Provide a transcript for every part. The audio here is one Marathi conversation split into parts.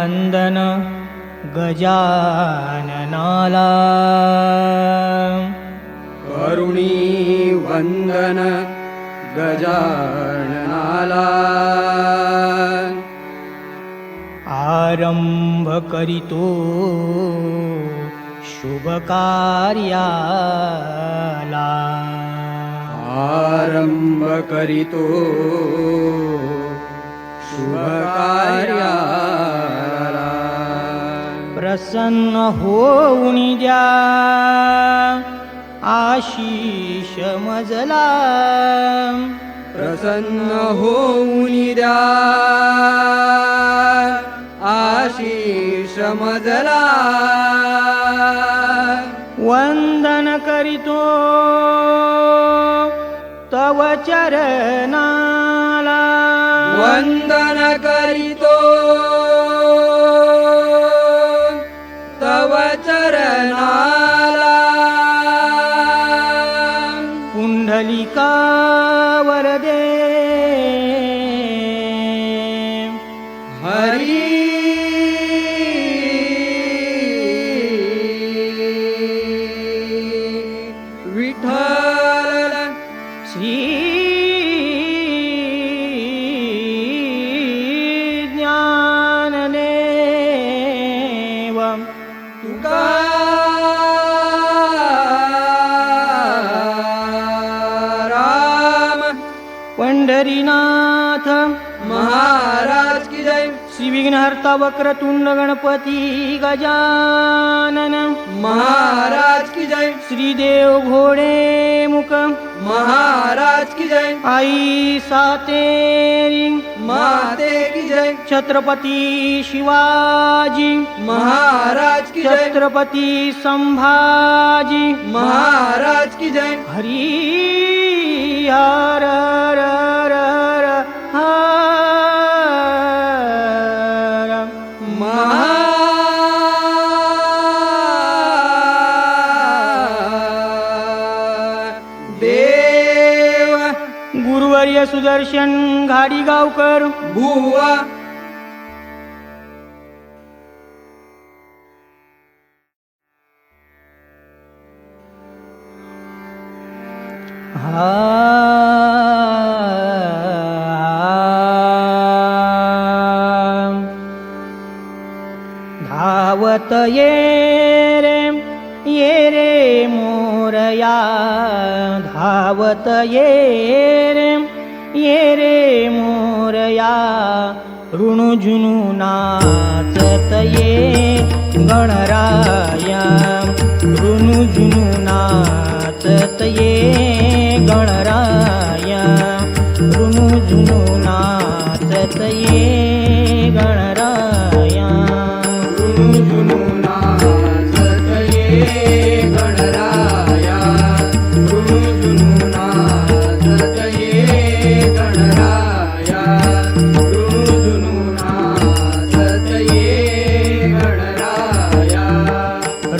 नन्दन गजाननाला। करुणी वन्दन गजाननाला। आरम्भकरितो शुभकार्याला। आरम्भकरितो शुभकार्या प्रसन्न होऊन द्या. आशिष मजला. प्रसन्न होऊन द्या. आशिष मजला. वंदन करीतो. तव चरणाला. वंदन करीत. श्रीज्ञाननेवं ज्ञानने पण्डरीनाथं महा विघ्नहर्ता वक्रतुंड गणपती गजानन। महाराज की जय। श्रीदेव घोडे मुख महाराज की जय। आई सातेरी। माते की जय। छत्रपती शिवाजी। महाराज की जय। छत्रपती संभाजी। महाराज की जय। हरी हर गुरुवर्य सुदर्शन घाडीगावकर. बुवा. हा. धावत ये रे. ये रे मोरया धावत ये रे ये रे मोरया ऋणुझुनू नाचत ये गणराया ऋणुझुनू नाचत ये गणराया ऋणुझुनू नाचत ये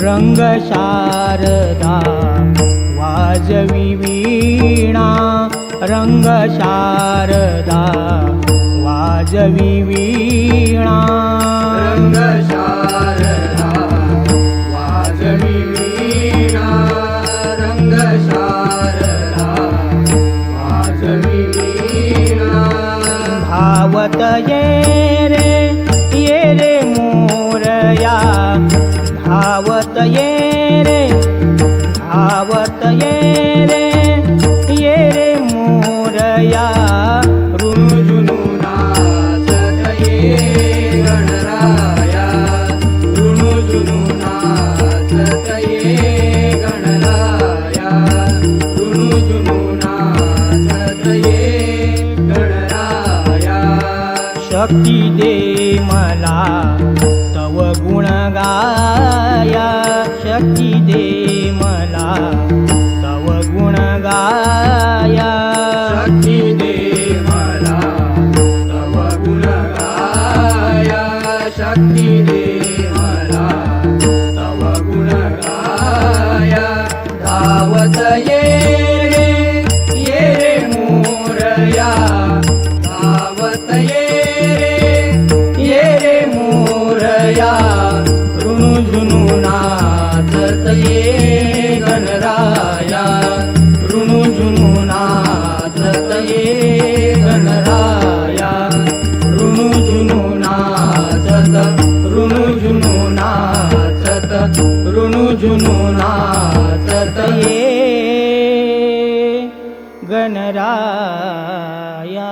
रंग शारदा वाजवी वीणा रंग शारदा वाजवी वीणा। रंग शारदा वाजवी वीणा रंग शारदा वाजवी वीणा। धावत भक्ती दे मला. तव गुण गाया शक्ती दे मला. तव गुण गाया शक्ती दे मला. तव गुण गाया शक्ती दे झुनू नाचत ये गणराया